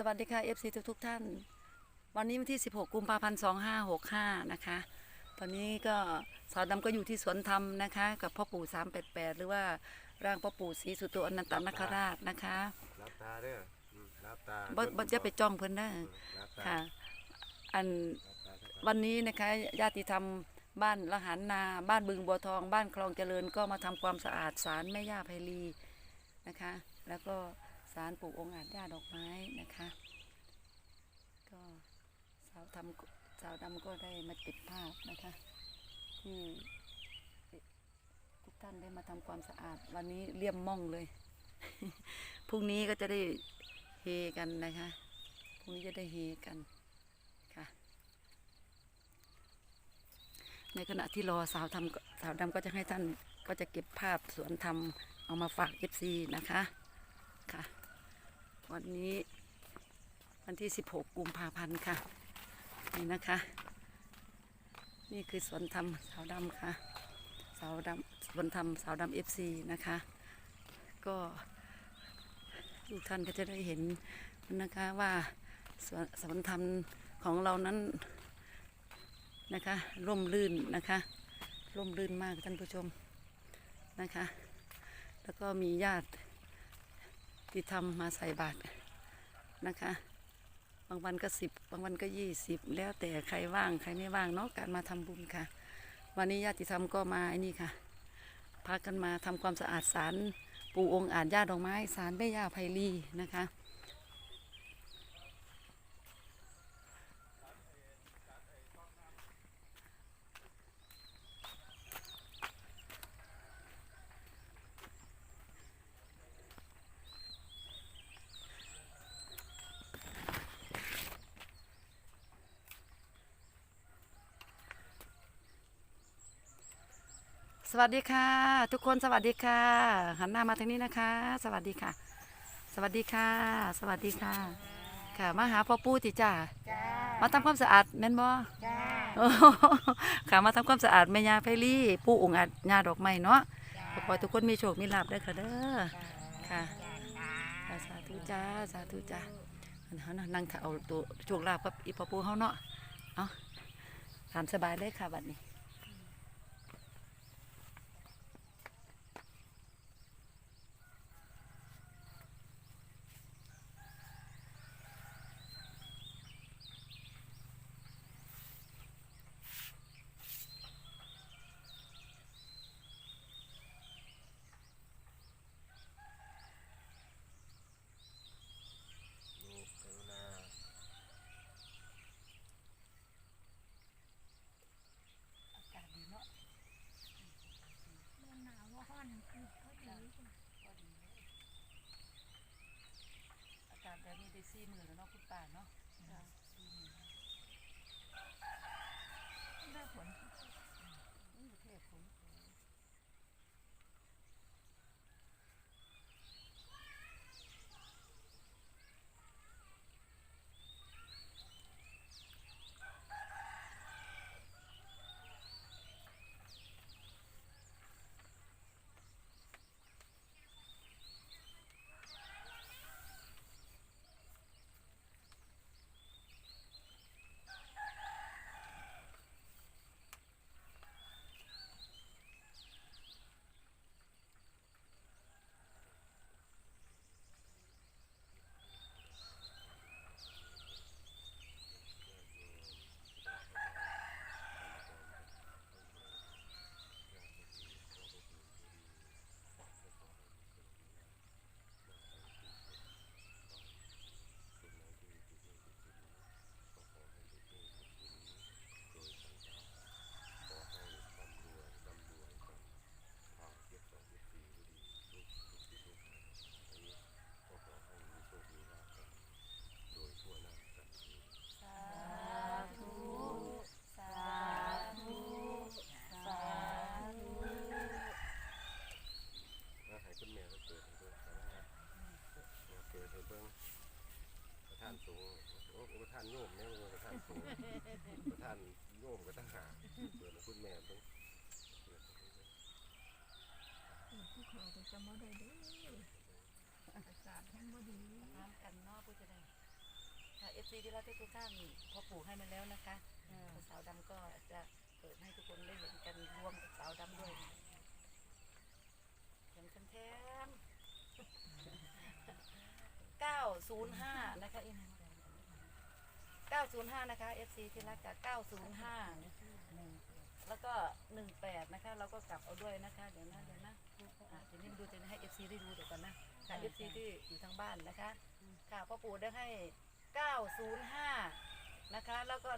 สวัสดีค่ะ FC ทุกทุกๆท่าน วันนี้วันที่ 16 กุมภาพันธ์ 2565 นะคะ ตอนนี้ก็สาวดำก็อยู่ที่สวนธรรมนะคะ กับพ่อปู่ 388 หรือว่าร่างพ่อปู่ศรีสุโตอนันตนาคราชนะคะรับตาเด้ออืมรับตาบ่บ่จะไปจ้องเพิ่นได้อืมรับตาค่ะ อันรับตาซะก่อนวันนี้นะคะญาติธรรมบ้านละหันนา บ้านบึงบัวทอง บ้านคลองเจริญก็มาทำความสะอาดศาลแม่ย่าไพลีนะคะ แล้วก็าลปู่องอาจย่าดอกไม้นะคะ ก็สาวทำสาวดำก็ได้มาติดภาพนะคะ ที่ทุกท่านได้มาทำความสะอาด วันนี้เลี่ยมม่องเลย พรุ่งนี้ก็จะได้เฮกันนะคะ พรุ่งนี้จะได้เฮกันค่ะ ในขณะที่รอสาวทำสาวดำก็จะให้ท่านก็จะเก็บภาพสวนธรรมเอามาฝากเอฟซีนะคะ ค่ะ วันนี้วันที่ 16 กุมภาพันธ์ค่ะ นี่นะคะ นี่คือสวนธรรมสาวดำค่ะ สาวดำสวนธรรมสาวดำเอฟซีนะคะ ก็ทุกท่านก็จะได้เห็นนะคะว่าสวนสวนธรรมของเรานั้นนะคะ ร่มรื่นนะคะ ร่มรื่นมากท่านผู้ชมนะคะ แล้วก็มีญาติ ที่ทำมาใส่บาตรนะคะ บางวันก็สิบบางวันก็ยี่สิบแล้วแต่ใครว่างใครไม่ว่างเนาะการมาทำบุญค่ะ วันนี้ญาติธรรมก็มาไอ้นี่ค่ะพากันมาทำความสะอาดศาลปู่องค์อาจญาดอกไม้ศาลแม่ย่าไพลีนะคะ สวัสดีค่ะ ทุกคนสวัสดีค่ะหันหน้ามาทางนี้นะคะ สวัสดีค่ะ สวัสดีค่ะ สวัสดีค่ะ ค่ะมาหาพ่อปู่ติจ้าจ้ามาทำความสะอาดแม่นบ่จ้าโอ้โหค่ะมาทำความสะอาดแม่ยาไพลี่ปู่องค์อาจญาดอกไม้เนาะขอให้ทุกคนมีโชคมีลาภเด้อค่ะเด้อค่ะค่ะสาธุจ้าสาธุจ้าอันเฮานะนั่งถ้าเอาตัวโชคลาภกับอีพ่อปู่เฮาเนาะเอาตามสบายเลยค่ะบัดนี้ ดูกรุณา อากาศดีเนาะ หนาวว่าห้อนคือเขาดีจ้ะ ก็ดีเลยอากาศแบบนี้ได้ สี่หมื่นแล้วเนาะคุณป้าเนาะสี่หมื่นได้ผลอืมเทพผมสาธุสาธุสาธุ แล้วให้คุณแม่ก็เกิดให้เบิ่งสาระมาเกิดให้เบิ่งประธานสูงโนโยมเนี่ยประธานสูงประธานโยมก็ตั้งหากเปิดให้คุณแม่เบิ่งเปิดให้เบิ่งผู้ขาจะจะมาได้ด้ออากาศแห้งบ่ดีน้ำกันนาะผู้จะได้ซีที่รักทุกท่านพอปู่ให้มาแล้วนะคะสาวดำก็จะเปิดให้ทุกคนได้เห็นกันรวมกับสาวดำด้วยเห็นกันแท้905 นะคะอีก 905 นะคะ FC ที่รักกับ905 แล้วก็ 18 นะคะ เราก็กลับเอาด้วยนะคะ เดี๋ยวนะ เดี๋ยวนะอะเดี๋ยวนี้ดูจะให้ FC ได้ดูเดี๋ยวก่อนนะค่ะ FC ที่อยู่ทางบ้านนะคะ ค่ะพ่อปู่ได้ให้ 905 นะคะ แล้วก็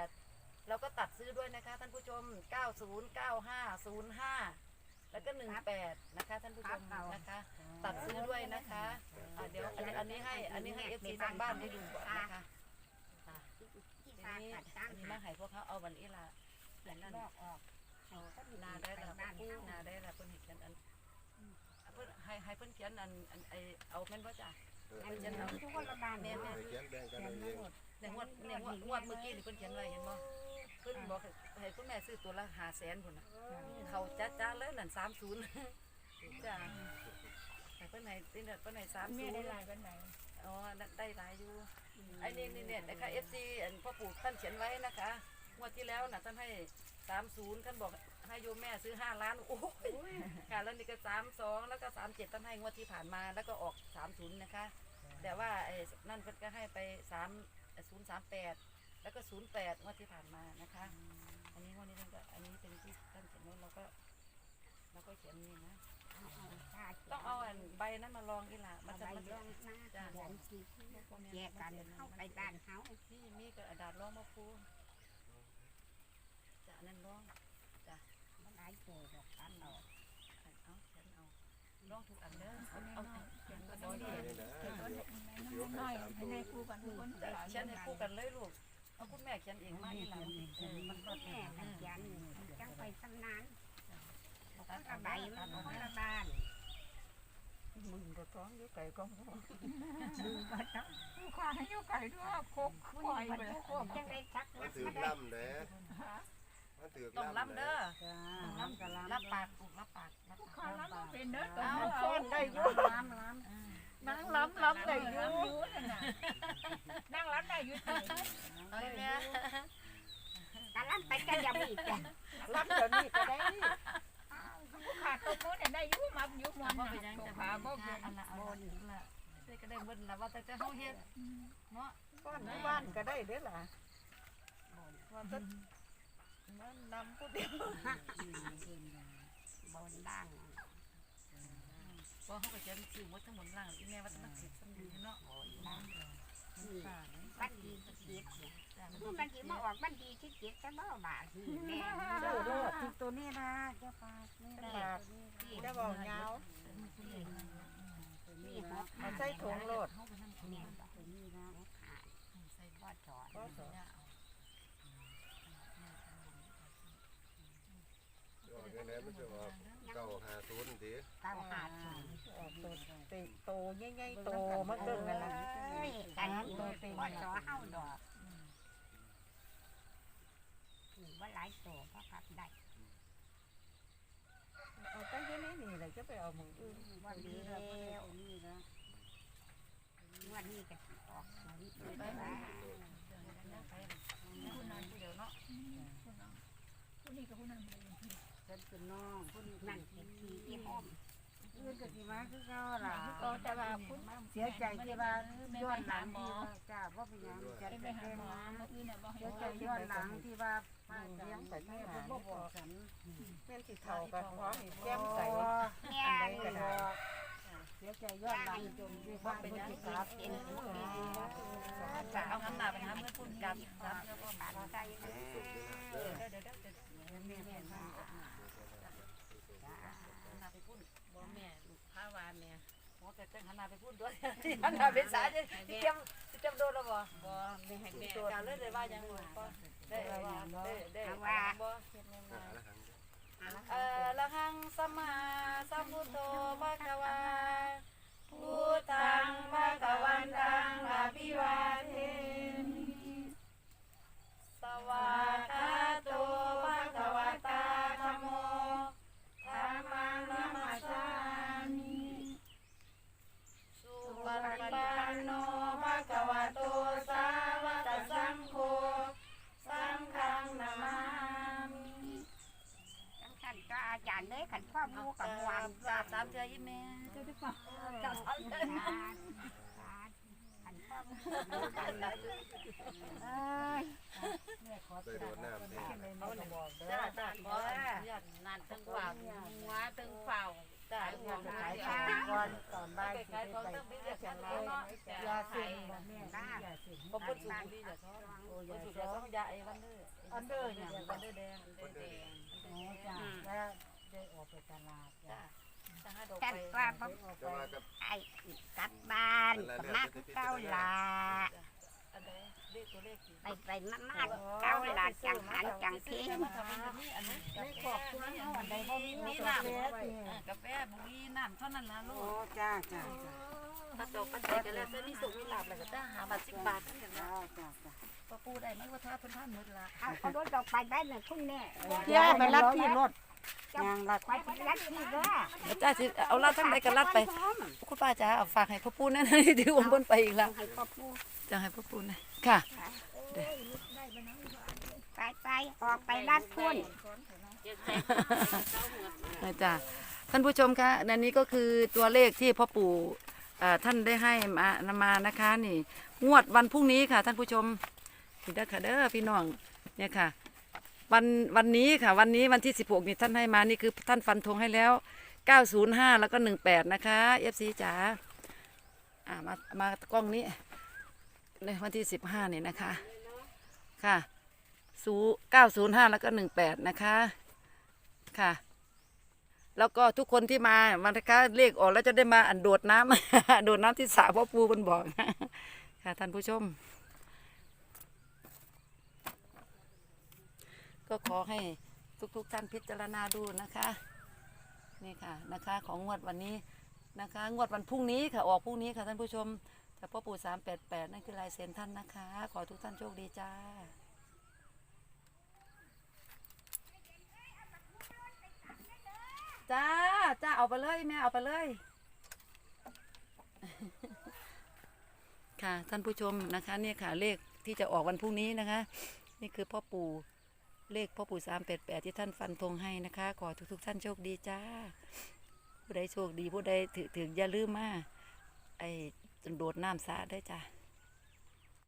18 เราก็ตัดซื้อด้วยนะคะท่านผู้ชม 909505 แล้วก็ 18 นะคะท่านผู้ชมนะคะ ตัดซื้อด้วยนะคะอะเดี๋ยวอันนี้อันนี้ให้ อันนี้ให้ FC ทางบ้านได้ดูก่อนนะคะ ทีฟ้านี้ขัดตั้งอันนี้หามาให้พวกเขาเอาวันนี้ละเดี๋ยวนั่นลอกออกเอาต้นนานาได้ได้ละบ้านปูเฮานาได้ละเพิ่นเห็นกันอันอะเพิ่นให้ให้เพิ่นเขียนอันอันไอเอาแม่นบ่จ้ะเอออันนี้ทุกคนละบ้านแม่เนี่ยแม่ไปเขียนแบ่งกันเอาเองในงวดในงวดงวดเมื่อกี้นี่เพิ่นเขียนไว้เห็นบ่เพิ่นบอกให้ให้คุณแม่ซื้อตัวละ500,000พุ่นน่ะเขาจ้าๆเลยนั่น30จ้ะให้เพิ่นให้ติเพิ่นให้แม่ได้30ลายกันไหน อ๋อได้หลายอยู่ไอ้นี่นี่เนี่ยนะคะ FC อันพ่อปู่ท่านเขียนไว้นะคะงวดที่แล้วน่ะท่านให้30ท่านบอกให้โยมแม่ซื้อ5ล้านโอ้ยค่ะแล้วนี่ก็สามสองแล้วก็สามเจ็ดตั้งให้งวดที่ผ่านมาแล้วก็ออกสามศูนย์นะคะ แต่ว่าไอ้นั่นเพิ่นก็ให้ไปสามศูนย์สามแปดแล้วก็ศูนย์แปดงวดที่ผ่านมานะคะ อันนี้งวดนี้ท่านก็อันนี้เป็นที่ท่านเขียนไว้เราก็เราก็เขียนนี่นะ ต้องเอาอันใบนั้นมาลองอีหล่ะมันจะใบมันเรื่จะองหน้าแขนสีแยกกันเข้าไปบ้านเขานี่มีกระดาษรองมาพูจะอันนั่นรองจ้ะมันหลายตัวดอกกันเอาอันเอาเขียนเอารองทุกอันเด้อเอาเอาเขียนก็ได้ นี่นะเดี๋ยวเดี๋ยวให้น้อยสามให้ตัวในคู่กันคนจะเขียนให้คู่กันเลยลูก เอาคุณแม่เขียนเองมาอีหลังเออมันก็แม่ให้เขียนจังไปทำนาน ตัดกระใบมันของกระบ้านมึงก็ท้องยู่ไก่ก็พ่อดูบ้านเขาผู้ค้าให้อยู่ไก่ด้วยโคกควายไปโคกจังได้ชักมันถือมาได้ล่ำเด้มันถือต้องล่ำล้ำเด้อจ้าต้องล้ำรับปากปลูกรับปากรับปากล้ำเป็นเด้อเอาเอาฟ้อนได้ยู่ล้ำล้นั่งล้ำล้ำได้ยู่นั่งรับได้ยู่ที่เอาเลยเนี่ยกะล้ำไปกันยังอีกล้ำเดี๋ยวนี้ก็ได้ ผู้ขาตกมือเนี่ยได้อยู่มาอยู่มแต่นว่าเป็นยังจะขาบ่เป็เป็นนอันละอันละได้ก็ได้เบิ้ลละว่าแต่จะเฮาเฮ็ดเนาะฟ้อนในบ้านก็ได้เด้อล่ะว่าจะมันนำผู้เดียวบนล่างเพราะเฮาก็จะซื้อหมดทั้งหมดล่างอีแม่ว่ามันสิสำนึกเนาะ นี่บ้านดีที่เจ็ด เนี่ยมันดีมาออกบ้นดีที่เจ็ดแต่บ่บาทนี่แม่โอ้โหตัวนี้นะเจ้าปากนี่จังหวะจะบอกยาวนี่หกเอาใส่ถุงโลดเฮาไปนั่นเนี่ยตัวนี้นะขาดใส่ก็จอดก็สอนออกยังไงมันจะออกเก้าหาศูนย์ทีเก้าขาดศูนย์ออกตัวติโตใหญ่ๆโตมาเกินกันละนี่กันก็จอเฮาดอกนี่ ว่าหลายตัวก็พับได้เอาไปที่นี่นี่เลยจะไปเอาหมึงอื่นว่าดีแล้วนี่นะวันนี้ก็ออกศูนย์ไปไปไปแล้วไปคุณนายผู้เดียวเนาะผู้นี้กับผู้นั้นเป็นเป็นน้องผู้นี้นั่นเป็นพี่ที่ห้อมอื่นก็สิมาคือเก่าล่ะก็แต่ว่าคุณเสียใจที่ว่าย้อนหลังที่ว่าจ้าว่าเป็นหยังจะไปไปหาหาหหมมออเมื่ออื่นน่ะบ่ให้เสียใจย้อนหลังที่ว่า ป้าเลี้ยงไปที่หาบ่บอกฉันแม่นสิเฒ่ากับขอให้แก้มใสอันใดก็ได้เสียใจยอนหลังจนที่ว่าเป็นสิกลับเป็นจะเอาคำหนาไปหาเพื่อนพูดกันรับแล้วก็มานใจเดี๋ยวเดี๋ยวเดี๋ยวเดี๋ยวแม่แม่มาหนหน้าไปพูดบอกแม่ลูกพาวานแม่หมอแต่จังหนหน้าไปพูดด้วยหนหน้าไปสายจะจำ จำโดนแล้วบ่บ่ไม่ให้แม่การเลยเลยว่ายังบ่ได้ว่าได้ได้ว่าบ่เฮ็ดยังไงหาละหังเออละหังสมมาสัมพุทโธภะคะวาพุทธังภะคะวันตังอะภิวาเทมิสวากขา กับมวลสามสามเดือนยี่แม่เจ้าได้ฟังเจ้าเอาเลยขันพ่อมูกับมูกันเลยเอ้ยไปโดนน้ำแท้จ้าจ้าขออนุญาตนั่นทั้งฝ่าหัวทั้งฝ่าจ้าขายขายขขอองงก่อนตอนบ่ายไปสิขายไปของไปต้องไปเรียกกันยเนาะาเส้นบ่แม่ยาเส้นพอพูดสูงดีจ้ะท้องโอ้ยสูงท้องยาไอ้วันเดอร์อันเดอร์เนี่ยวันเดอร์แดงคนเดินอ๋อจ้ะแล้ว ได้ออกไปตลาดจ้ะจ้าจ้าให้ดอกแต่ไปว่าบ่ออกจะไปมากับไอ้กลับบ้านก็มาคือเก้าหลาอันใดเลขตัวเลขกี่ไปไปมามาเก้าหลาจังหันจังเพ่งมาทำเป็นนี่อันนี้ในครอบครัวเฮาอันใดบ่มีมีกาน้ำแฟกาแฟบุรีน้ำเท่านั้นละลูโอ้กจ้าจ้าจ้าถ้าจบปัจจัยกันแล้วจะมีสุขมีลาบแล้วก็จะหาบาทสิบบาทนั่นเองนะจ้าจ้าพอปูได้ไหมว่าถ้าเพิ่นท่านหมดละเอาเอารถออกไปได้หนึ่งคุณแม่เดี๋ยวไปรับที่รถ ยางรัดไปไปรัดที่เด้อจ้าสิเอาลัดทั้งใดก็ลัดไปคุณป้าจ๋าเอาฝากให้พ่อปูนั่นนี่ที่อุ้มเพิ่นไปอีกละให้พ่อพูดจะให้พ่อปูนะค่ะไปไปออกไปรัดพุ่นนะจ้ะท่านผู้ชมคะนันนี้ก็คือตัวเลขที่พ่อปู่เอ่อท่านได้ให้มานำมานะคะ นี่ งวดวันพรุ่งนี้ค่ะ ท่านผู้ชมพี่เด้อค่ะเด้อพี่น้องเนี่ยค่ะ วันวันนี้ค่ะ วันนี้วันที่ 16 นี่ท่านให้มานี่คือท่านฟันธงให้แล้ว 905 แล้วก็ 18 นะคะ FC จ๋าอ่ามามากล้องนี้ในวันที่ 15 นี่นะคะ ค่ะศู905 แล้วก็ 18 นะคะค่ะแล้วก็ทุกคนที่มาวันนะคะเลขออกแล้วจะได้มาอันโดดน้ำโดดน้ำที่สระพ่อปูบนบอกค่ะท่านผู้ชม ก็ขอให้ทุกๆท่านพิจารณาดูนะคะนี่ค่ะนะคะของงวดวันนี้นะคะงวดวันพรุ่งนี้ค่ะออกพรุ่งนี้ค่ะท่านผู้ชมแต่พ่อปู่สามแปดแปดนั่นคือลายเซ็นท่านนะคะ ขอทุกท่านโชคดีจ้าจ้าจ้าเอาไปเลยแม่เอาไปเลย ค่ะท่านผู้ชมนะคะเนี่ยค่ะเลขที่จะออกวันพรุ่งนี้นะคะ นี่คือพ่อปู่ เลขพ่อปู่สามแปดแปดที่ท่านฟันธงให้นะคะ ขอทุกทุกๆท่านโชคดีจ้า ผู้ใดโชคดีผู้ใดถือถืออย่าลืมมาไอ้จนโดดน้ำสาได้จ้า